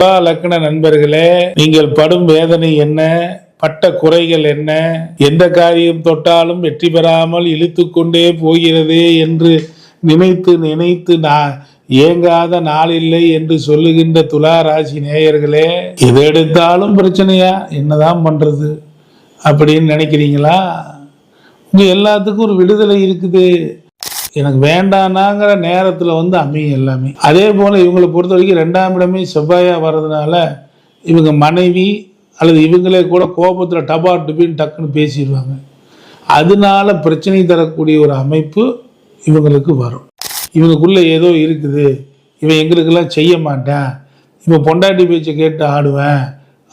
துலா லக்ன நண்பர்களே நீங்கள் படும் வேதனை என்ன? பட்ட குறைகள் என்ன? எந்த காரியம் தொட்டாலும் வெற்றி பெறாமல் இழுத்து கொண்டே போகிறதே என்று நினைத்து நினைத்து நான் ஏங்காத இல்லை என்று சொல்லுகின்ற துலா ராசி நேயர்களே எது எடுத்தாலும் பிரச்சனையா? என்னதான் பண்றது? அப்படின்னு நினைக்கிறீங்களா? உங்க எல்லாத்துக்கும் ஒரு விடுதலை இருக்குது. எனக்கு வேண்டானாங்கிற நேரத்தில் வந்து அமையும் எல்லாமே. அதே போல் இவங்களை பொறுத்த வரைக்கும் ரெண்டாம் இடமே செவ்வாயா வர்றதுனால இவங்க மனைவி அல்லது இவங்களே கூட கோபத்தில் டபா டுபின்னு டக்குன்னு பேசிடுவாங்க. அதனால பிரச்சனை தரக்கூடிய ஒரு அமைப்பு இவங்களுக்கு வரும். இவங்களுக்குள்ளே ஏதோ இருக்குது. இவன் எங்களுக்கெல்லாம் செய்ய மாட்டேன். இவன் பொண்டாட்டி பேச்சை கேட்டு ஆடுவேன்.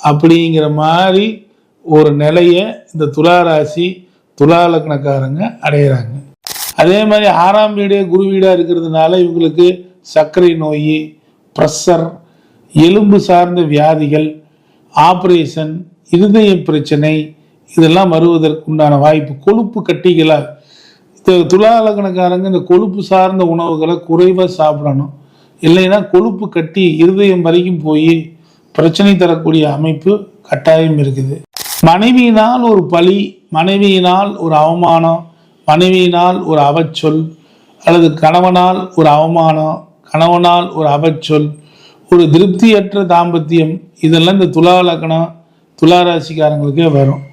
அப்படிங்கிற மாதிரி ஒரு நிலையை இந்த துலா ராசி துலா லக்னக்காரங்க அடையிறாங்க. அதே மாதிரி ஆறாம் வீடே குரு வீடாக இருக்கிறதுனால இவங்களுக்கு சர்க்கரை நோய் ப்ரெஷர் எலும்பு சார்ந்த வியாதிகள் ஆப்ரேஷன் இருதய பிரச்சனை இதெல்லாம் வருவதற்குண்டான வாய்ப்பு கொழுப்பு கட்டிகளால். இந்த துலா லக்னக்காரங்க இந்த கொழுப்பு சார்ந்த உணவுகளை குறைவாக சாப்பிடணும். இல்லைன்னா கொழுப்பு கட்டி இருதயம் வரைக்கும் போய் பிரச்சனை தரக்கூடிய அமைப்பு கட்டாயம் இருக்குது. மனைவியினால் ஒரு பழி மனைவியினால் ஒரு அவமானம் மனைவியினால் ஒரு அவச்சொல் அல்லது கணவனால் ஒரு அவமானம் கணவனால் ஒரு அவச்சொல் ஒரு திருப்தியற்ற தாம்பத்தியம் இதெல்லாம் இந்த துலா லக்கணம் துலா ராசிக்காரங்களுக்கே வரும்.